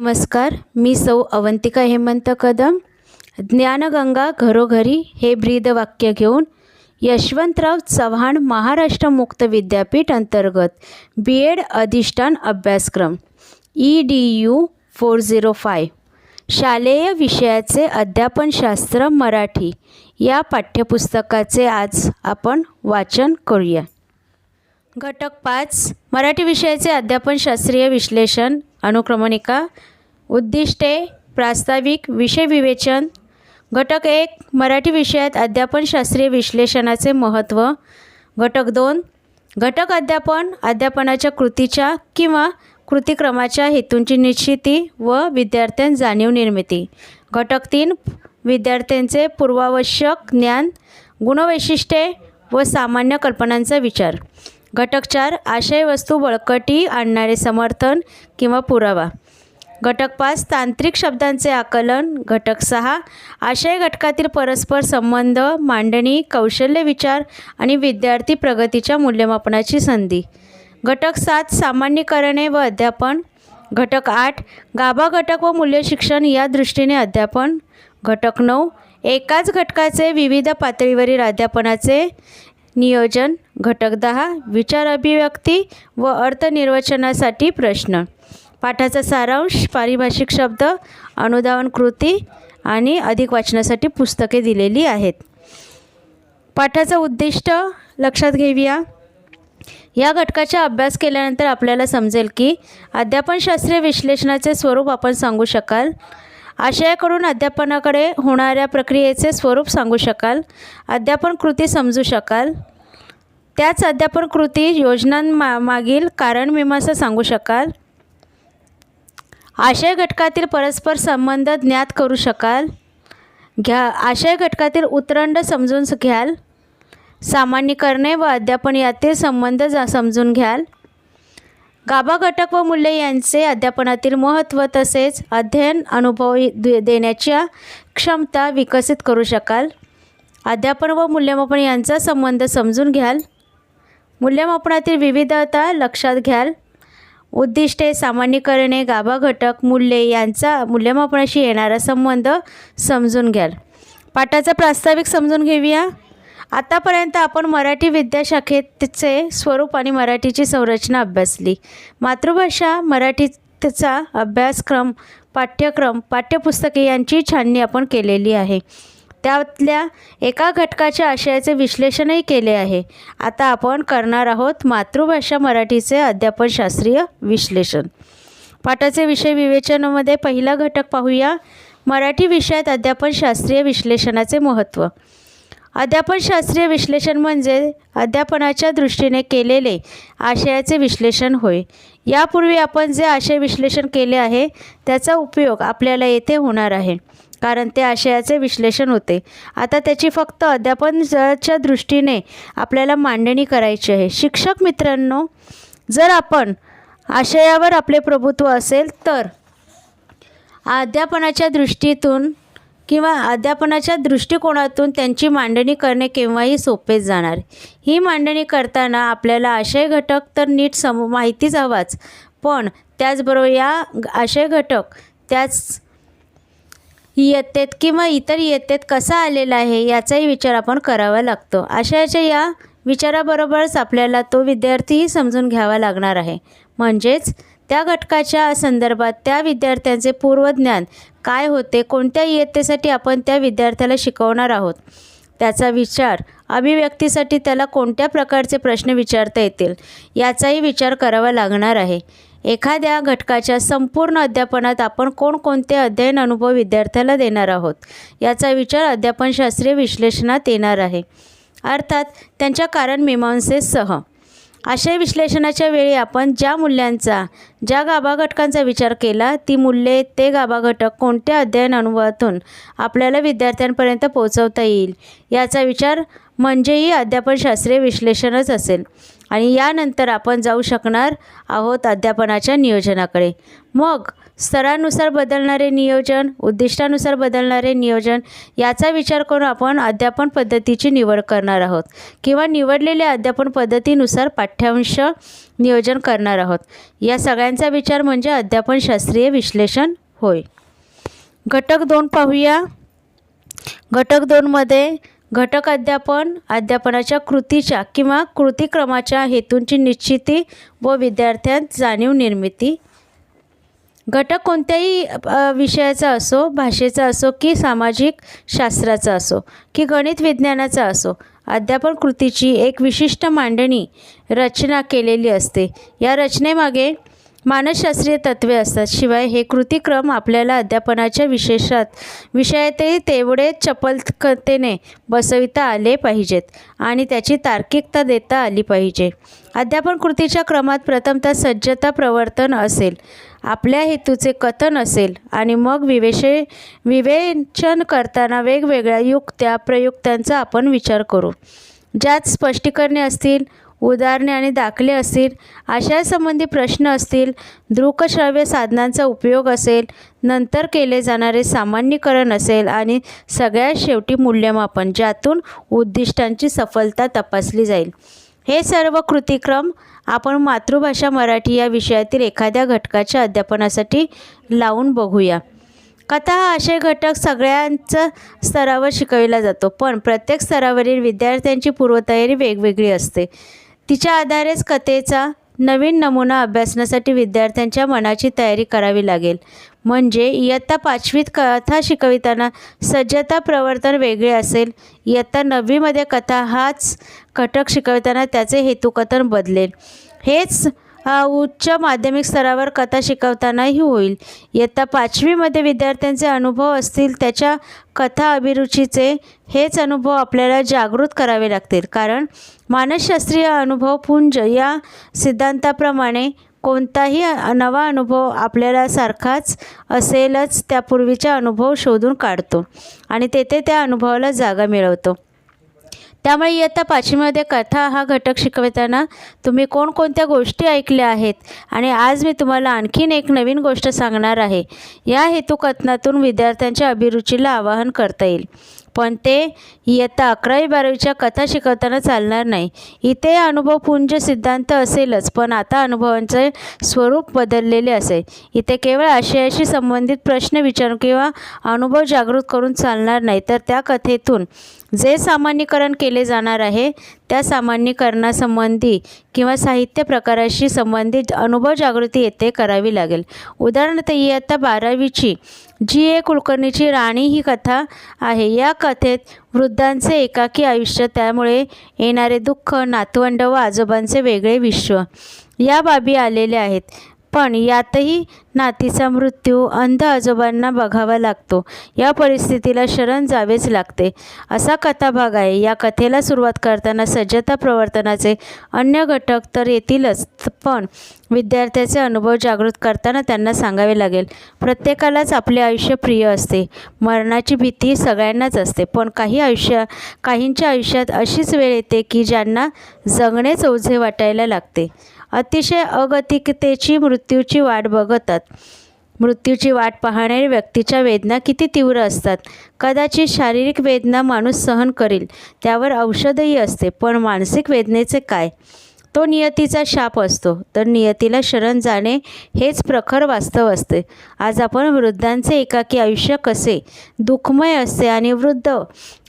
नमस्कार मी सौ अवंतिका हेमंत कदम. ज्ञानगंगा घरोघरी हे ब्रीदवाक्य घेऊन यशवंतराव चव्हाण महाराष्ट्र मुक्त विद्यापीठ अंतर्गत बी एड अधिष्ठान अभ्यासक्रम E D U four zero five. शालेय विषयाचे अध्यापनशास्त्र मराठी या पाठ्यपुस्तकाचे आज आपण वाचन करूया. घटक पाच मराठी विषयाचे अध्यापनशास्त्रीय विश्लेषण अनुक्रमणिका उद्दिष्टे प्रास्ताविक विषय विवेचन घटक एक मराठी विषयात अध्यापनशास्त्रीय विश्लेषणाचे महत्त्व घटक दोन घटक अध्यापन अध्यापनाच्या कृतीच्या किंवा कृतिक्रमाच्या हेतूंची निश्चिती व विद्यार्थ्यां जाणीव निर्मिती. घटक तीन विद्यार्थ्यांचे पूर्वावश्यक ज्ञान गुणवैशिष्ट्ये व सामान्य कल्पनांचा विचार. घटक चार आशय वस्तू बळकटी आणणारे समर्थन किंवा पुरावा. घटक पाच तांत्रिक शब्दांचे आकलन. घटक सहा आशय घटकातील परस्पर संबंध मांडणी कौशल्य विचार आणि विद्यार्थी प्रगतीच्या मूल्यमापनाची संधी. घटक सात सामान्यीकरणे व अध्यापन. घटक आठ गाभा घटक व मूल्य शिक्षण या दृष्टीने अध्यापन. घटक नऊ एकाच घटकाचे विविध पातळीवरील अध्यापनाचे. नियोजन घटक दहा विचार अभिव्यक्ती व अर्थनिर्वचनासाठी प्रश्न. पाठाचा सारांश पारिभाषिक शब्द अनुदान कृती आणि अधिक वाचनासाठी पुस्तके दिलेली आहेत. पाठाचं उद्दिष्ट लक्षात घेऊया. या घटकाचा अभ्यास केल्यानंतर आपल्याला समजेल की अध्यापनशास्त्रीय विश्लेषणाचे स्वरूप आपण सांगू शकाल. आशयाकडून अध्यापनाकडे होणाऱ्या प्रक्रियेचे स्वरूप सांगू शकाल. अध्यापन कृती समजू शकाल. त्याच अध्यापन कृती योजनांमा मागील कारण मीमांसा सांगू शकाल. आशय घटकातील परस्पर संबंध ज्ञात करू शकाल. घ्या आशय घटकातील उतरंड समजून घ्याल. सामान्यीकरणे व अध्यापन यातील संबंध जा समजून घ्याल. गाभा घटक व मूल्य यांचे अध्यापनातील महत्त्व तसेच अध्ययन अनुभव दे- देण्याच्या क्षमता विकसित करू शकाल. अध्यापन व मूल्यमापन यांचा संबंध समजून घ्याल. मूल्यमापनातील विविधता लक्षात घ्याल. उद्दिष्टे सामान्यीकरणे गाभा घटक मूल्ये यांचा मूल्यमापनाशी येणारा संबंध समजून घ्याल. पाठाचा प्रास्ताविक समजून घेऊया. आतापर्यंत आपण मराठी विद्याशाखेचे स्वरूप आणि मराठीची संरचना अभ्यासली. मातृभाषा मराठीचा अभ्यासक्रम पाठ्यक्रम पाठ्यपुस्तके यांची छाननी आपण केलेली आहे. त्यातल्या एका घटकाच्या आशयाचे विश्लेषणही केले आहे. आता आपण करणार आहोत मातृभाषा मराठीचे अध्यापनशास्त्रीय विश्लेषण. पाठाचे विषय विवेचनामध्ये पहिला घटक पाहूया. मराठी विषयात अध्यापनशास्त्रीय विश्लेषणाचे महत्त्व. अध्यापनशास्त्रीय विश्लेषण म्हणजे अध्यापनाच्या दृष्टीने केलेले आशयाचे विश्लेषण होय. यापूर्वी आपण जे आशय विश्लेषण केले आहे त्याचा उपयोग आपल्याला येथे होणार आहे. कारण ते आशयाचे विश्लेषण होते. आता त्याची फक्त अध्यापनाच्या दृष्टीने आपल्याला मांडणी करायची आहे. शिक्षक मित्रांनो जर आपण आशयावर आपले प्रभुत्व असेल तर अध्यापनाच्या दृष्टीतून किंवा अध्यापनाच्या दृष्टिकोनातून त्यांची मांडणी करणे केव्हाही सोपे जाणार. ही मांडणी करताना आपल्याला आशय घटक तर नीट सम माहितीच हवाच पण त्याचबरोबर या आशय घटक त्याच इयत्तेत किंवा इतर इयत्तेत कसा आलेला आहे याचाही विचार आपण करावा लागतो. आशयाच्या या विचाराबरोबरच आपल्याला तो विद्यार्थीही समजून घ्यावा लागणार आहे. म्हणजेच त्या घटकाच्या संदर्भात त्या विद्यार्थ्यांचे पूर्वज्ञान काय होते कोणत्या इयत्तेसाठी आपण त्या विद्यार्थ्याला शिकवणार आहोत? त्याचा विचार अभिव्यक्तीसाठी त्याला कोणत्या प्रकारचे प्रश्न विचारता येतील याचाही विचार करावा लागणार आहे. एखाद्या घटकाच्या संपूर्ण अध्यापनात आपण कोणकोणते अध्ययन अनुभव विद्यार्थ्याला देणार आहोत याचा विचार अध्यापनशास्त्रीय विश्लेषणात येणार आहे. अर्थात त्यांच्या कारण मीमांसेसह आशय विश्लेषणाच्या वेळी आपण ज्या मूल्यांचा ज्या गाभा घटकांचा विचार केला ती मूल्ये ते गाभा घटक कोणत्या अध्ययन अनुभवातून आपल्याला विद्यार्थ्यांपर्यंत पोहोचवता येईल? याचा विचार म्हणजेही अध्यापनशास्त्रीय विश्लेषणच असेल. आणि यानंतर आपण जाऊ शकणार आहोत अध्यापनाच्या नियोजनाकडे. मग स्तरानुसार बदलणारे नियोजन उद्दिष्टानुसार बदलणारे नियोजन याचा विचार करून आपण अध्यापन पद्धतीची निवड करणार आहोत किंवा निवडलेल्या अध्यापन पद्धतीनुसार पाठ्यांश नियोजन करणार आहोत. या सगळ्यांचा विचार म्हणजे अध्यापन शास्त्रीय विश्लेषण होय. घटक दोन पाहूया. घटक दोनमध्ये घटक अध्यापन अध्यापनाच्या कृतीच्या किंवा कृतिक्रमाच्या हेतूंची निश्चिती व विद्यार्थ्यांत जाणीव निर्मिती. घटक कोणत्याही विषयाचा असो भाषेचा असो की सामाजिक शास्त्राचा असो की गणित विज्ञानाचा असो अध्यापन कृतीची एक विशिष्ट मांडणी रचना केलेली असते. या रचनेमागे मानसशास्त्रीय तत्त्वे असतात. शिवाय हे कृतिक्रम आपल्याला अध्यापनाच्या विशेषात विषयातही तेवढे चपलकतेने बसविता आले पाहिजेत आणि त्याची तार्किकता देता आली पाहिजे. अध्यापन कृतीच्या क्रमात प्रथमतः सज्जता प्रवर्तन असेल. आपल्या हेतूचे कथन असेल आणि मग विवेशे विवेचन करताना वेगवेगळ्या युक्त्या प्रयुक्त्यांचा आपण विचार करू. ज्यात स्पष्टीकरणे असतील उदाहरणे आणि दाखले असतील आशयासंबंधी प्रश्न असतील दृकश्राव्य साधनांचा उपयोग असेल नंतर केले जाणारे सामान्यीकरण असेल आणि सगळ्यात शेवटी मूल्यमापन ज्यातून उद्दिष्टांची सफलता तपासली जाईल. हे सर्व कृतिक्रम आपण मातृभाषा मराठी या विषयातील एखाद्या घटकाच्या अध्यापनासाठी लावून बघूया. कथा हा आशय घटक सगळ्यांचा स्तरावर शिकविला जातो पण प्रत्येक स्तरावरील विद्यार्थ्यांची पूर्वतयारी वेगवेगळी असते. तिच्या आधारेच कथेचा नवीन नमुना अभ्यासण्यासाठी विद्यार्थ्यांच्या मनाची तयारी करावी लागेल. म्हणजे इयत्ता पाचवीत कथा शिकविताना सज्जता प्रवर्तन वेगळे असेल. इयत्ता नववीमध्ये कथा हाच घटक शिकविताना त्याचे हेतुकथन बदलेल. हेच उच्च माध्यमिक स्तरावर कथा शिकवतानाही होईल. इयत्ता पाचवीमध्ये विद्यार्थ्यांचे अनुभव असतील त्याच्या कथा अभिरुचीचे हेच अनुभव आपल्याला जागृत करावे लागतील. कारण मानसशास्त्रीय अनुभव पुंज या सिद्धांताप्रमाणे कोणताही नवा अनुभव आपल्याला सारखाच असेलच त्यापूर्वीचा अनुभव शोधून काढतो आणि तेथे त्या अनुभवाला जागा मिळवतो. त्यामुळे इयत्ता पाचवीमध्ये कथा हा घटक शिकवताना तुम्ही कोणकोणत्या गोष्टी ऐकल्या आहेत आणि आज मी तुम्हाला आणखीन एक नवीन गोष्ट सांगणार आहे. या हेतुकथनातून विद्यार्थ्यांच्या अभिरुचीला आवाहन करता येईल. पण ते इयत्ता अकरावी बारावीच्या कथा शिकवताना चालणार नाही. इथे अनुभवपुंज सिद्धांत असेलच पण आता अनुभवांचे स्वरूप बदललेले असेल. इथे केवळ आशयाशी संबंधित प्रश्न विचारून किंवा अनुभव जागृत करून चालणार नाही. तर त्या कथेतून जे सामान्यीकरण केले जाणार आहे त्या सामान्यीकरणासंबंधी किंवा साहित्य प्रकाराशी संबंधित अनुभव जागृती येथे करावी लागेल. उदाहरणार्थ इयत्ता बारावीची जी. ए. कुलकर्णीची राणी ही कथा आहे. या कथेत वृद्धांचे एकाकी आयुष्य त्यामुळे येणारे दुःख नातवंड व आजोबांचे वेगळे विश्व या बाबी आलेल्या आहेत. पण यातही नातीचा मृत्यू अंध आजोबांना बघावा लागतो. या परिस्थितीला शरण जावेच लागते. असा कथाभाग आहे. या कथेला सुरुवात करताना सज्जता प्रवर्तनाचे अन्य घटक तर येतीलच पण विद्यार्थ्याचे अनुभव जागृत करताना त्यांना सांगावे लागेल. प्रत्येकालाच आपले आयुष्य प्रिय असते. मरणाची भीती सगळ्यांनाच असते. पण काही आयुष्य काहींच्या आयुष्यात अशीच वेळ येते की ज्यांना जगणेच ओझे वाटायला लागते. अतिशय अगतिकतेची मृत्यूची वाट बघतात. मृत्यूची वाट पाहणाऱ्या व्यक्तीच्या वेदना किती तीव्र असतात. कदाचित शारीरिक वेदना माणूस सहन करील त्यावर औषधही असते पण मानसिक वेदनेचे काय? तो नियतीचा शाप असतो. तर नियतीला शरण जाणे हेच प्रखर वास्तव असते. आज आपण वृद्धांचे एकाकी आयुष्य कसे? दुःखमय असते आणि वृद्ध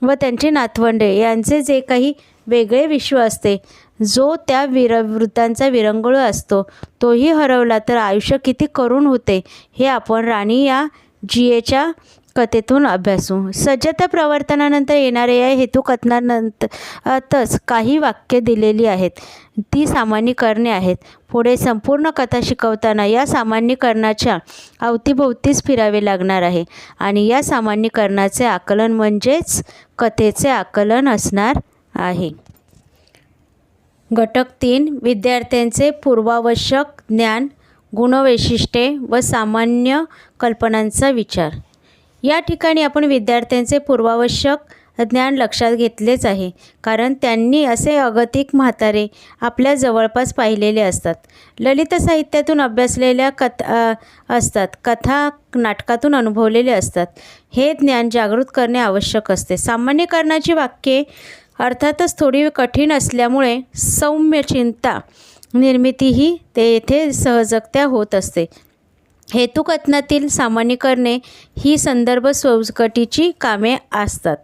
व त्यांची नातवंडे यांचे जे काही वेगळे विश्व असते जो त्या विर वृत्तांचा विरंगुळ असतो तोही हरवला तर आयुष्य किती करुण होते हे आपण राणी या जियेच्या कथेतून अभ्यासू. सज्जता प्रवर्तनानंतर येणाऱ्या या हेतू कथनानंतरच काही वाक्य दिलेली आहेत. ती सामान्यीकरणे आहेत. पुढे संपूर्ण कथा शिकवताना या सामान्यीकरणाच्या अवतीभोवतीच फिरावे लागणार आहे आणि या सामान्यीकरणाचे आकलन म्हणजेच कथेचे आकलन असणार आहे. घटक तीन विद्यार्थ्यांचे पूर्वावश्यक ज्ञान गुणवैशिष्ट्ये व सामान्य कल्पनांचा विचार. या ठिकाणी आपण विद्यार्थ्यांचे पूर्वावश्यक ज्ञान लक्षात घेतलेच आहे कारण त्यांनी असे अगतिक म्हातारे आपल्या जवळपास पाहिलेले असतात. ललित साहित्यातून अभ्यासलेल्या कथ असतात कथा नाटकातून अनुभवलेले असतात. हे ज्ञान जागृत करणे आवश्यक असते. सामान्यकरणाची वाक्ये अर्थातच थोडी कठीण असल्यामुळे सौम्य चिंता निर्मितीही ते येथे सहजगत्या होत असते. हेतुकथनातील सामान्यीकरणे ही संदर्भ स्वकटीची कामे असतात.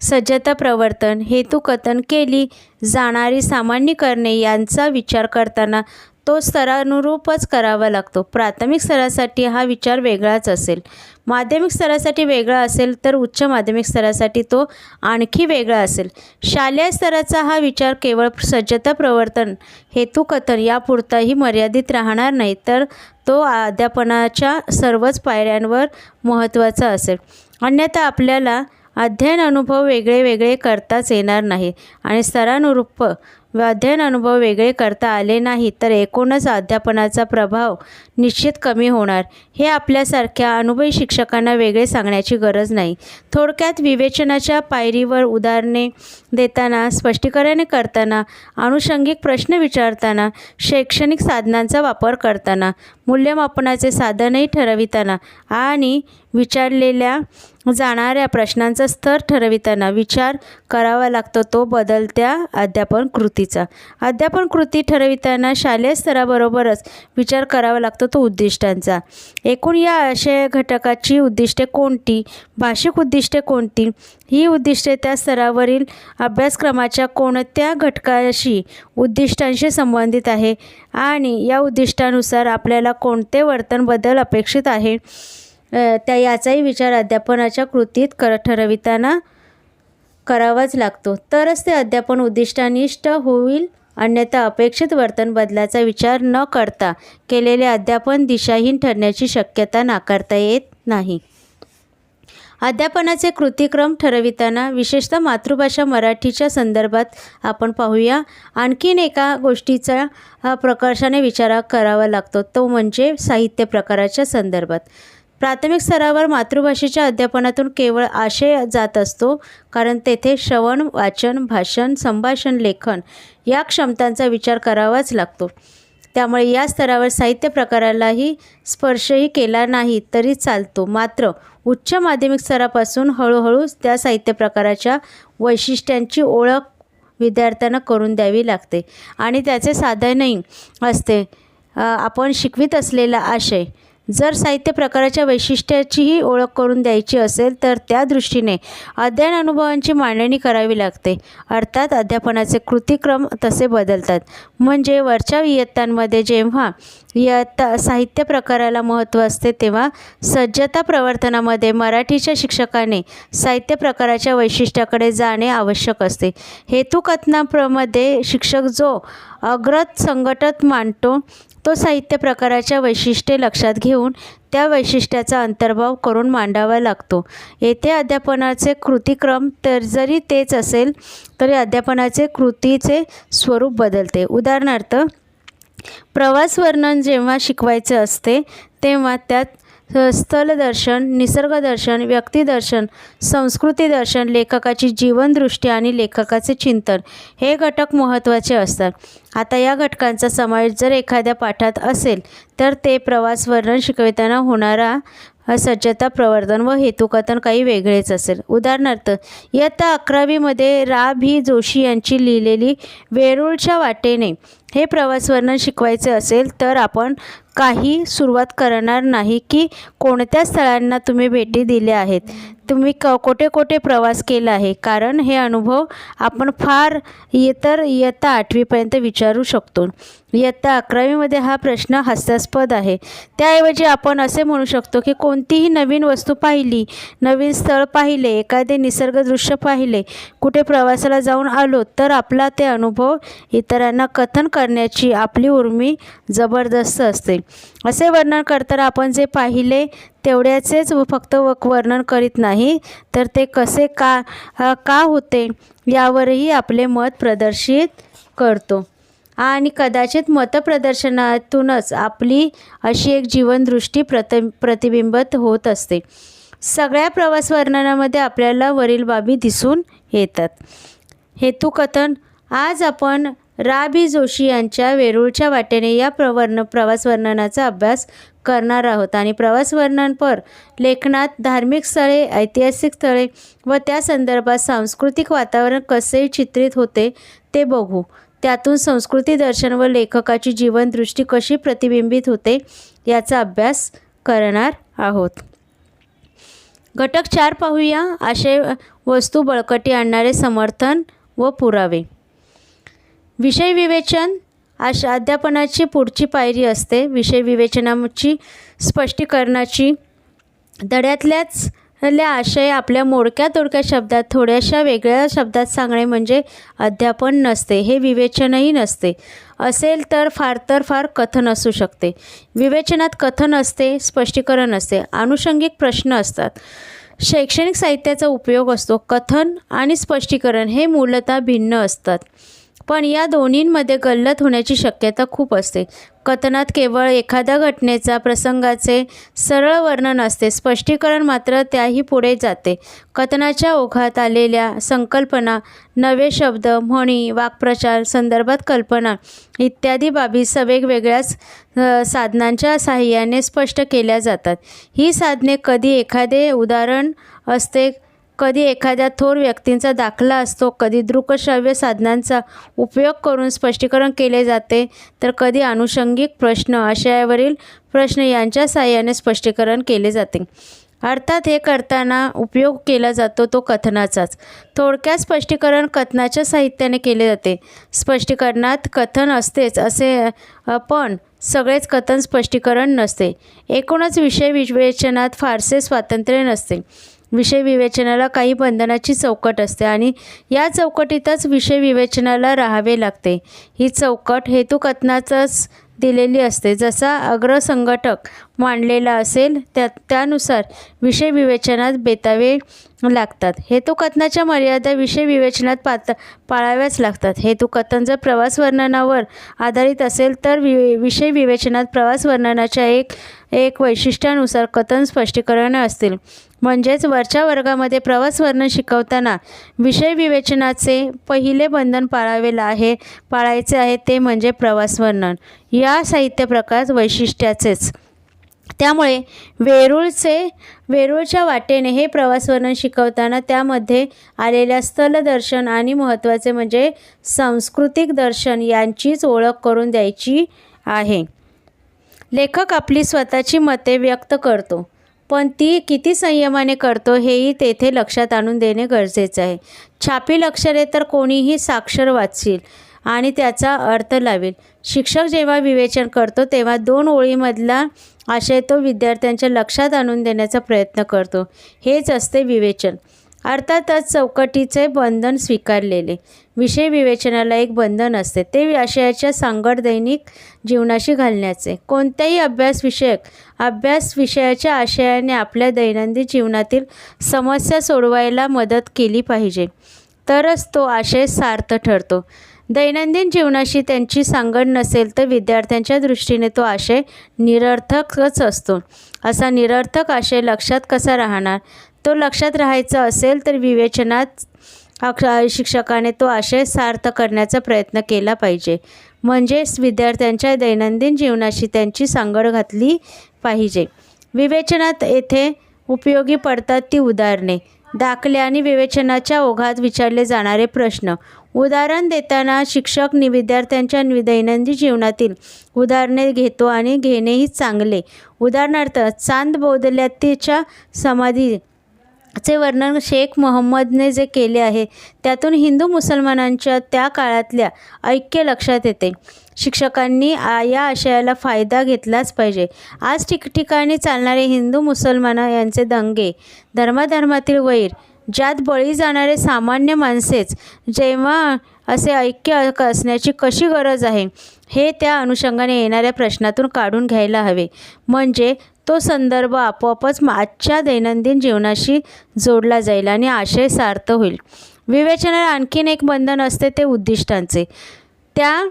सज्जता प्रवर्तन हेतुकथन केली जाणारी सामान्यीकरणे यांचा विचार करताना तो स्तरानुरूपच करावा लागतो. प्राथमिक स्तरासाठी हा विचार वेगळाच असेल. माध्यमिक स्तरासाठी वेगळा असेल तर उच्च माध्यमिक स्तरासाठी तो आणखी वेगळा असेल. शालेय स्तराचा हा विचार केवळ सज्जता प्रवर्तन हेतुकथन यापुरताही मर्यादित राहणार नाही तर तो अध्यापनाच्या सर्वच पायऱ्यांवर महत्त्वाचा असेल. अन्यथा आपल्याला अध्ययन अनुभव वेगळे वेगळे करताच येणार नाही आणि स्तरानुरूप व अध्ययन अनुभव वेगळे करता आले नाही तर एकूणच अध्यापनाचा प्रभाव निश्चित कमी होणार. हे आपल्यासारख्या अनुभवी शिक्षकांना वेगळे सांगण्याची गरज नाही. थोडक्यात विवेचनाच्या पायरीवर उदाहरणे देताना स्पष्टीकरणे करताना अनुषंगिक प्रश्न विचारताना शैक्षणिक साधनांचा वापर करताना मूल्यमापनाचे साधनही ठरविताना आणि विचारलेल्या जाणाऱ्या प्रश्नांचा स्तर ठरविताना विचार करावा लागतो तो बदलत्या अध्यापन कृतीचा. अध्यापन कृती ठरविताना शालेय स्तराबरोबरच विचार करावा लागतो तो उद्दिष्टांचा. एकूण या आशय घटकाची उद्दिष्टे कोणती? भाषिक उद्दिष्टे कोणती? ही उद्दिष्टे त्या स्तरावरील अभ्यासक्रमाच्या कोणत्या घटकाशी उद्दिष्टांशी संबंधित आहे? आणि या उद्दिष्टानुसार आपल्याला कोणते वर्तन बदल अपेक्षित आहे? त्या याचाही विचार अध्यापनाच्या कृतीत कर ठरविताना करावाच लागतो. तरच ते अध्यापन उद्दिष्टानिष्ठ होईल अन्यथा अपेक्षित वर्तन बदलाचा विचार न करता केलेले अध्यापन दिशाहीन ठरण्याची शक्यता नाकारता येत नाही. अध्यापनाचे कृतिक्रम ठरविताना विशेषतः मातृभाषा मराठीच्या संदर्भात आपण पाहूया आणखीन एका गोष्टीचा प्रकर्षाने विचार करावा लागतो. तो म्हणजे साहित्य प्रकाराच्या संदर्भात. प्राथमिक स्तरावर मातृभाषेच्या अध्यापनातून केवळ आशय जात असतो कारण तेथे श्रवण वाचन भाषण संभाषण लेखन या क्षमतांचा विचार करावाच लागतो. त्यामुळे या स्तरावर साहित्य प्रकारालाही स्पर्शही केला नाही तरी चालतो. मात्र उच्च माध्यमिक स्तरापासून हळूहळू त्या साहित्य प्रकाराच्या वैशिष्ट्यांची ओळख विद्यार्थ्यांना करून द्यावी लागते आणि त्याचे साधनही असते. आपण शिकवित असलेला आशय जर साहित्य प्रकाराच्या वैशिष्ट्याचीही ओळख करून द्यायची असेल तर त्या दृष्टीने अध्ययन अनुभवांची मांडणी करावी लागते. अर्थात अध्यापनाचे कृतिक्रम तसे बदलतात. म्हणजे वरच्या इयत्तांमध्ये जेव्हा इयत्ता साहित्य प्रकाराला महत्त्व असते तेव्हा सज्जता प्रवर्तनामध्ये मराठीच्या शिक्षकाने साहित्य प्रकाराच्या वैशिष्ट्याकडे जाणे आवश्यक असते. हेतुकथनाप्रमध्ये शिक्षक जो अग्रत संघटत मांडतो तो साहित्य प्रकाराच्या वैशिष्ट्ये लक्षात घेऊन त्या वैशिष्ट्याचा अंतर्भाव करून मांडावा लागतो. येथे अध्यापनाचे कृतिक्रम तर जरी तेच असेल तरी अध्यापनाचे कृतीचे स्वरूप बदलते. उदाहरणार्थ प्रवास वर्णन जेव्हा शिकवायचे असते तेव्हा त्यात स्थलदर्शन निसर्गदर्शन व्यक्तिदर्शन संस्कृती दर्शन लेखकाची जीवनदृष्टी आणि लेखकाचे चिंतन हे घटक महत्त्वाचे असतात. आता या घटकांचा समावेश जर एखाद्या पाठात असेल तर ते प्रवास वर्णन शिकविताना होणारा सज्जता प्रवर्धन व हेतुकथन काही वेगळेच असेल. उदाहरणार्थ इयत्ता अकरावीमध्ये रा भी जोशी यांची लिहिलेली वेरूळच्या वाटेने हे प्रवास वर्णन शिकवायचे असेल तर आपण काही सुरुवात करणार नाही की कोणत्या स्थळांना तुम्ही भेटी दिल्या आहेत. तुम्ही क कोठे कोठे प्रवास केला आहे? कारण हे अनुभव आपण फार इतर इयत्ता आठवीपर्यंत विचारू शकतो. इयत्ता अकरावीमध्ये हा प्रश्न हास्यास्पद आहे. त्याऐवजी आपण असे म्हणू शकतो की कोणतीही नवीन वस्तू पाहिली नवीन स्थळ पाहिले एखादे निसर्गदृश्य पाहिले कुठे प्रवासाला जाऊन आलो तर आपला ते अनुभव इतरांना कथन करण्याची आपली उर्मी जबरदस्त असते. असे वर्णन करताना आपण जे पाहिले तेवढ्याचेच फक्त व वर्णन करीत नाही तर ते कसे का का होते यावरही आपले मत प्रदर्शित करतो. आणि कदाचित मतप्रदर्शनातूनच आपली अशी एक जीवनदृष्टी प्रत प्रतिबिंबित होत असते. सगळ्या प्रवास वर्णनामध्ये आपल्याला वरील बाबी दिसून येतात. हेतुकथन आज आपण रा बी जोशी यांच्या वेरूळच्या वाटेने या प्रवर्ण प्रवास वर्णनाचा अभ्यास करणार आहोत. आणि प्रवास वर्णनपर लेखनात धार्मिक स्थळे ऐतिहासिक स्थळे व त्या संदर्भात सांस्कृतिक वातावरण कसे चित्रित होते ते बघू. त्यातून संस्कृती दर्शन व लेखकाची जीवनदृष्टी कशी प्रतिबिंबित होते याचा अभ्यास करणार आहोत. घटक चार पाहूया. आशय वस्तू बळकटी आणणारे समर्थन व पुरावे. विषय विवेचन अशा अध्यापनाची पुढची पायरी असते. विषय विवेचनाची स्पष्टीकरणाची धड्यातल्याच ल्या आशय आपल्या मोडक्या तोडक्या शब्दात थोड्याशा वेगळ्या शब्दात सांगणे म्हणजे अध्यापन नसते. हे विवेचनही नसते. असेल तर फार तर फार कथन असू शकते. विवेचनात कथन असते स्पष्टीकरण असते आनुषंगिक प्रश्न असतात. शैक्षणिक साहित्याचा उपयोग असतो. कथन आणि स्पष्टीकरण हे मूलतः भिन्न असतात. पण या दोन्हींमध्ये गल्लत होण्याची शक्यता खूप असते. कथनात केवळ एखाद्या घटनेचा प्रसंगाचे सरळ वर्णन असते. स्पष्टीकरण मात्र त्याही पुढे जाते. कथनाच्या ओघात आलेल्या संकल्पना नवे शब्द म्हणी वाक्प्रचार संदर्भात कल्पना इत्यादी बाबी स वेगवेगळ्याच साधनांच्या साहाय्याने स्पष्ट केल्या जातात. ही साधने कधी एखादे उदाहरण असते कधी एखाद्या थोर व्यक्तींचा दाखला असतो कधी दृकश्राव्य साधनांचा उपयोग करून स्पष्टीकरण केले जाते तर कधी अनुषंगिक प्रश्न आशयावरील प्रश्न यांच्या साहाय्याने स्पष्टीकरण केले जाते. अर्थात हे करताना उपयोग केला जातो तो कथनाचाच. थोडक्यात स्पष्टीकरण कथनाच्या साहित्याने केले जाते. स्पष्टीकरणात कथन असतेच असे पण सगळेच कथन स्पष्टीकरण नसते. एकूणच विषय विवेचनात फारसे स्वातंत्र्य नसते. विषय विवेचनाला काही बंधनाची चौकट असते आणि या चौकटीतच विषय विवेचनाला राहावे लागते. ही चौकट हेतुकथनाचंच दिलेली असते. जसा अग्रसंघटक मांडलेला असेल त्या त्यानुसार विषय विवेचनात बेतावे लागतात. हेतुकथनाच्या मर्यादा विषय विवेचनात पात पाळाव्याच लागतात. हेतुकथन जर प्रवास वर्णनावर आधारित असेल तर वि विषय विवेचनात प्रवास वर्णनाच्या एक एक वैशिष्ट्यानुसार कथन स्पष्टीकरण असतील. म्हणजेच वरच्या वर्गामध्ये प्रवास वर्णन शिकवताना विषय विवेचनाचे पहिले बंधन पाळावेला आहे पाळायचे आहे ते म्हणजे प्रवास वर्णन. या साहित्य प्रकार वैशिष्ट्याचेच. त्यामुळे वेरूळचे वेरूळच्या वाटेने हे प्रवास वर्णन शिकवताना त्यामध्ये आलेल्या स्थलदर्शन आणि महत्त्वाचे म्हणजे सांस्कृतिक दर्शन यांचीच ओळख करून द्यायची आहे. लेखक आपली स्वतःची मते व्यक्त करतो पण ती किती संयमाने करतो हेही तेथे लक्षात आणून देणे गरजेचं आहे. छापील अक्षरे तर कोणीही साक्षर वाचील आणि त्याचा अर्थ लावेल. शिक्षक जेव्हा विवेचन करतो तेव्हा दोन ओळीमधला आशय तो विद्यार्थ्यांच्या लक्षात आणून देण्याचा प्रयत्न करतो. हेच असते विवेचन. अर्थातच चौकटीचे बंधन स्वीकारलेले. विषय विवेचनाला एक बंधन असते. ते आशयाच्या सांगड दैनिक जीवनाशी घालण्याचे. कोणत्याही अभ्यास विषयक अभ्यास विषयाच्या आशयाने आपल्या दैनंदिन जीवनातील समस्या सोडवायला मदत केली पाहिजे. तरच तो आशय सार्थ ठरतो. दैनंदिन जीवनाशी त्यांची सांगड नसेल तर विद्यार्थ्यांच्या दृष्टीने तो आशय निरर्थकच असतो. असा निरर्थक आशय लक्षात कसा राहणार? तो लक्षात राहायचा असेल तर विवेचनात शिक्षकाने तो आशय सार्थ करण्याचा प्रयत्न केला पाहिजे. म्हणजेच विद्यार्थ्यांच्या दैनंदिन जीवनाशी त्यांची सांगड घातली पाहिजे. विवेचनात येथे उपयोगी पडतात ती उदाहरणे. दाखले आणि विवेचनाच्या ओघात विचारले जाणारे प्रश्न. उदाहरण देताना शिक्षक नि विद्यार्थ्यांच्या दैनंदिन जीवनातील उदाहरणे घेतो आणि घेणेही चांगले. उदाहरणार्थ चांद बौद्धल्यातीच्या समाधी चे वर्णन शेख मोहम्मदने जे केले आहे त्यातून हिंदू मुसलमानांच्या त्या काळातल्या ऐक्य लक्षात येते. शिक्षकांनी आ या आशयाला फायदा घेतलाच पाहिजे. आज ठिकठिकाणी चालणारे हिंदू मुसलमान यांचे दंगे धर्माधर्मातील वैर ज्यात बळी जाणारे सामान्य माणसेच जेव्हा असे ऐक्य असण्याची कशी गरज आहे? हे त्या अनुषंगाने येणाऱ्या प्रश्नातून काढून घ्यायला हवे. म्हणजे तो संदर्भ आपोआपच आजच्या दैनंदिन जीवनाशी जोडला जाईल आणि आशय सार्थ होईल. विवेचनाला आणखीन एक बंधन असते ते उद्दिष्टांचे. त्या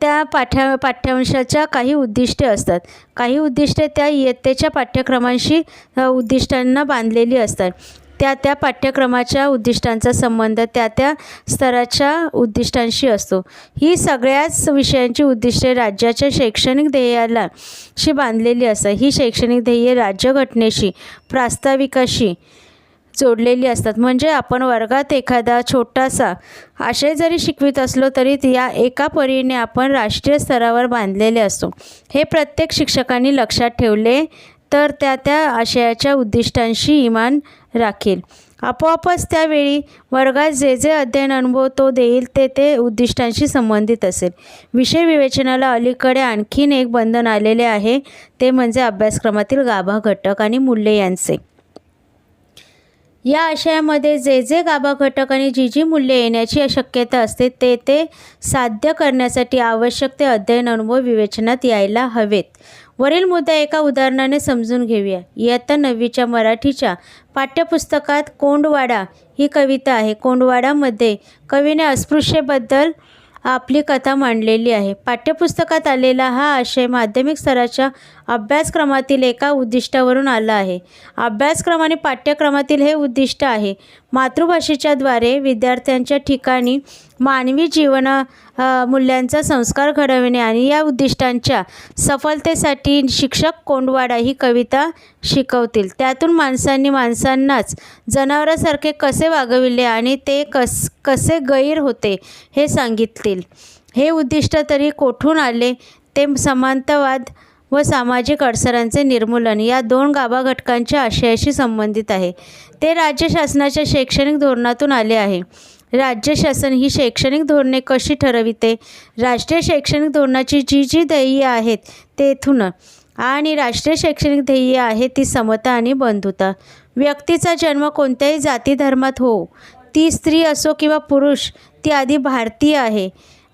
त्या पाठ्या पाठ्यांशाच्या काही उद्दिष्टे असतात. काही उद्दिष्टे त्या इयत्तेच्या पाठ्यक्रमांशी उद्दिष्टांना बांधलेली असतात. त्या त्या पाठ्यक्रमाच्या उद्दिष्टांचा संबंध त्या त्या स्तराच्या उद्दिष्टांशी असतो. ही सगळ्याच विषयांची उद्दिष्टे राज्याच्या शैक्षणिक ध्येयाला शी बांधलेली असतात. ही शैक्षणिक ध्येये राज्यघटनेशी प्रास्ताविकाशी जोडलेली असतात. म्हणजे आपण वर्गात एखादा छोटासा आशय जरी शिकवित असलो तरी या एका परीने आपण राष्ट्रीय स्तरावर बांधलेले असतो. हे प्रत्येक शिक्षकांनी लक्षात ठेवले तर त्या त्या आशयाच्या उद्दिष्टांशी इमान राखील. आपोआपच त्यावेळी वर्गात जे जे अध्ययन अनुभव तो देईल ते ते उद्दिष्टांशी संबंधित असेल. विषय विवेचनाला अलीकडे आणखीन एक बंधन आलेले आहे ते म्हणजे अभ्यासक्रमातील गाभा घटक आणि मूल्ये यांचे. या आशयामध्ये जे जे गाभा घटक आणि जी जी मूल्ये येण्याची शक्यता असते ते ते साध्य करण्यासाठी आवश्यक ते अध्ययन अनुभव विवेचनात यायला हवेत. वरील मुद्दा एका उदाहरणाने समजून घेऊया. इयत्ता नववीच्या मराठीच्या पाठ्यपुस्तकात कोंडवाडा ही कविता आहे. कोंडवाडामध्ये कवीने अस्पृश्येबद्दल आपली कथा मांडलेली आहे. पाठ्यपुस्तकात आलेला हा आशय माध्यमिक स्तराच्या अभ्यासक्रमातील एका उद्दिष्टावरून आला आहे. अभ्यासक्रम आणि पाठ्यक्रमातील हे उद्दिष्ट आहे. मातृभाषेच्याद्वारे विद्यार्थ्यांच्या ठिकाणी मानवी जीवन मूल्यांचा संस्कार घडविणे आणि या उद्दिष्टांच्या सफलतेसाठी शिक्षक कोंडवाडा ही कविता शिकवतील. त्यातून माणसांनी माणसांनाच जनावरासारखे कसे वागविले आणि ते कस कसे गैर होते हे सांगिततील. हे उद्दिष्ट तरी कोठून आले? ते समांतवाद व सामाजिक अडसरांचे निर्मूलन या दोन गाभा घटकांच्या आशयाशी संबंधित आहे. ते राज्य शासनाच्या शैक्षणिक धोरणातून आले आहे. राज्य शासन ही शैक्षणिक धोरणे कशी ठरविते? राष्ट्रीय शैक्षणिक धोरणाची जी जी ध्येय आहेत तेथून आणि राष्ट्रीय शैक्षणिक ध्येय आहे ती समता आणि बंधुता. व्यक्तीचा जन्म कोणत्याही जाती धर्मात हो ती स्त्री असो किंवा पुरुष ती आधी भारतीय आहे.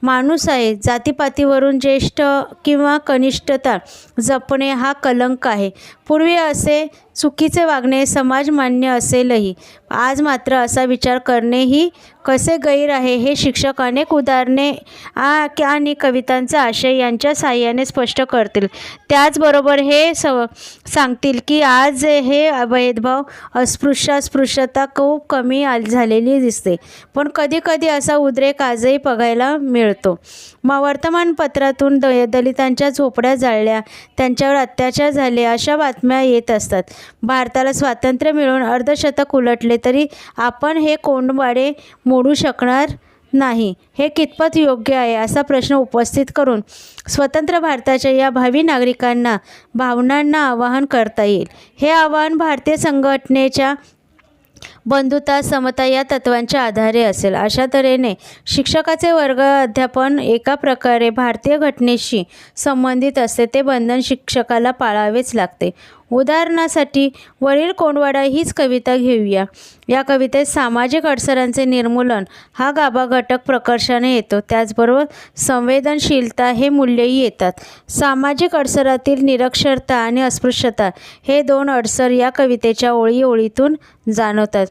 माणूस आहे. जातीपातीवरून ज्येष्ठ किंवा कनिष्ठता जपणे हा कलंक आहे. पूर्वी असे चुकीचे वागणे समाजमान्य असेलही. आज मात्र असा विचार करणेही कसे गैर आहे हे शिक्षक अनेक उदाहरणे आ- आणि कवितांचा आशय यांच्या साह्याने स्पष्ट करतील. त्याचबरोबर हे स सांगतील की आज हे भेदभाव अस्पृश्यास्पृश्यता खूप कमी झालेली दिसते. पण कधीकधी असा उद्रेक आजही बघायला मिळतो. मग वर्तमानपत्रातून द दलितांच्या झोपड्या जाळल्या त्यांच्यावर अत्याचार झाले अशा बातम्या येत असतात. भारताला स्वातंत्र्य मिळून अर्धशतक उलटले तरी आपण हे कोंडवाडे मोडू शकणार नाही. हे कितपत योग्य आहे असा प्रश्न उपस्थित करून स्वतंत्र भारताच्या या भावी नागरिकांना भावनांना आवाहन करता येईल. हे आवाहन भारतीय संघटनेच्या बंधुता समता या तत्वांच्या आधारे असेल. अशा तऱ्हेने शिक्षकाचे वर्ग अध्यापन एका प्रकारे भारतीय घटनेशी संबंधित असते. ते बंधन शिक्षकाला पाळावेच लागते. उदाहरणासाठी वरील कोंडवाडा हीच कविता घेऊया. या कवितेत सामाजिक अडसरांचे निर्मूलन हा गाभा घटक प्रकर्षाने येतो. त्याचबरोबर संवेदनशीलता हे मूल्यही येतात. सामाजिक अडसरातील निरक्षरता आणि अस्पृश्यता हे दोन अडसर या कवितेच्या ओळी ओळीतून जाणवतात.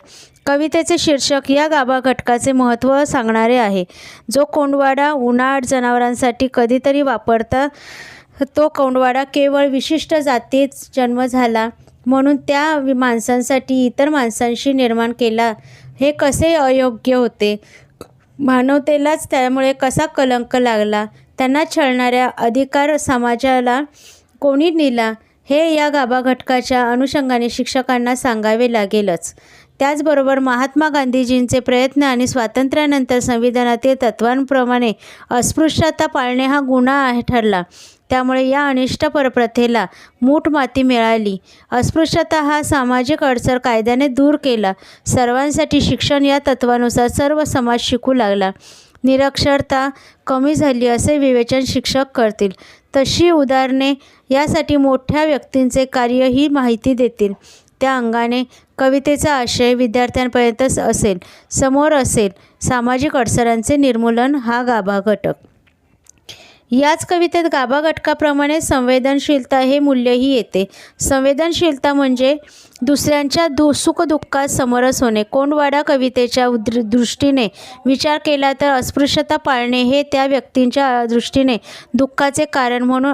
कवितेचे शीर्षक या गाभा घटकाचे महत्त्व सांगणारे आहे. जो कोंडवाडा उन्हाळ जनावरांसाठी कधीतरी वापरता तो कोंडवाडा केवळ विशिष्ट जातीत जन्म झाला म्हणून त्या माणसांसाठी इतर माणसांशी निर्माण केला हे कसे अयोग्य होते? मानवतेलाच त्यामुळे कसा कलंक लागला? त्यांना छळणाऱ्या अधिकार समाजाला कोणी नेला? हे या गाभा घटकाच्या अनुषंगाने शिक्षकांना सांगावे लागेलच. त्याचबरोबर महात्मा गांधीजींचे प्रयत्न आणि स्वातंत्र्यानंतर संविधानातील तत्वांप्रमाणे अस्पृश्यता पाळणे हा गुन्हा आहे ठरला. त्यामुळे या अनिष्ट परप्रथेला मूठ माती मिळाली. अस्पृश्यता हा सामाजिक अडचण कायद्याने दूर केला. सर्वांसाठी शिक्षण या तत्वानुसार सर्व समाज शिकू लागला. निरक्षरता कमी झाली असे विवेचन शिक्षक करतील. तशी उदाहरणे यासाठी मोठ्या व्यक्तींचे कार्य ही माहिती देतील. त्या अंगाने कवितेचा आशय विद्यार्थ्यांपर्यंत असेल समोर असेल सामाजिक अडसरांचे निर्मूलन हा गाभा घटक. याच कवितेत गाभागटकाप्रमाणे संवेदनशीलता हे मूल्यही येते. संवेदनशीलता म्हणजे दुसऱ्यांच्या दु सुखदुःखात समरस होणे. कोंडवाडा कवितेच्या उद्र दृष्टीने विचार केला तर अस्पृश्यता पाळणे हे त्या व्यक्तींच्या दृष्टीने दुःखाचे कारण म्हणून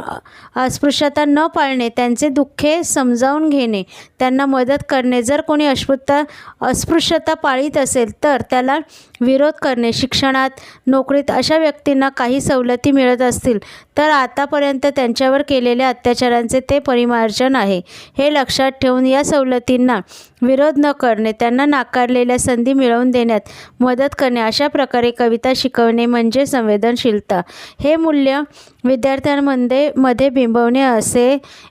अस्पृश्यता न पाळणे त्यांचे दुःखे समजावून घेणे त्यांना मदत करणे. जर कोणी अस्पृता अस्पृश्यता पाळीत असेल तर त्याला विरोध करणे. शिक्षणात नोकरीत अशा व्यक्तींना काही सवलती मिळत असतील. तर आतापर्यंत त्यांच्यावर केलेल्या अत्याचारांचे ते परिमार्जन आहे. हे लक्षात ठेवून या सवलतींना विरोध न करणे त्यांना नाकारलेल्या संधी मिळवून देण्यात मदत करणे अशा प्रकारे कविता शिकवणे म्हणजे संवेदनशीलता. हे मूल्य विद्यार्थ्यांमध्ये मध्ये बिंबवणे असे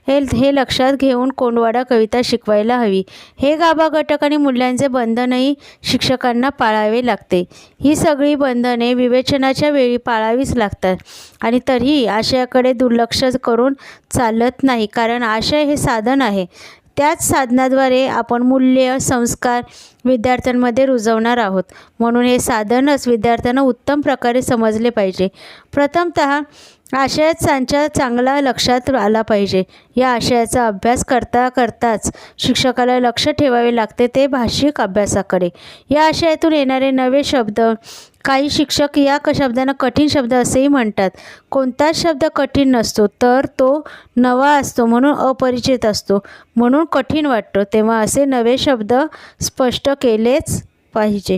हे हे लक्षात घेऊन कोंडवाडा कविता शिकवायला हवी. हे गाभा घटक आणि मूल्यांचे बंधनही शिक्षकांना पाळावे लागते. ही सगळी बंधने विवेचनाच्या वेळी पाळावीच लागतात आणि तरीही आशयाकडे दुर्लक्ष करून चालत नाही कारण आशय हे साधन आहे. त्याच साधनाद्वारे आपण मूल्य संस्कार विद्यार्थ्यांमध्ये रुजवणार आहोत. म्हणून हे साधनच विद्यार्थ्यांना उत्तम प्रकारे समजले पाहिजे. प्रथमतः आशयात त्यांच्या चांगला लक्षात आला पाहिजे. या आशयाचा अभ्यास करता करताच शिक्षकाला लक्ष ठेवावे लागते ते भाषिक अभ्यासाकडे. या आशयातून येणारे नवे शब्द काही शिक्षक या क शब्दांना कठीण शब्द असेही म्हणतात. कोणताच शब्द कठीण नसतो तर तो नवा असतो म्हणून अपरिचित असतो म्हणून कठीण वाटतो. तेव्हा असे नवे शब्द स्पष्ट केलेच पाहिजे.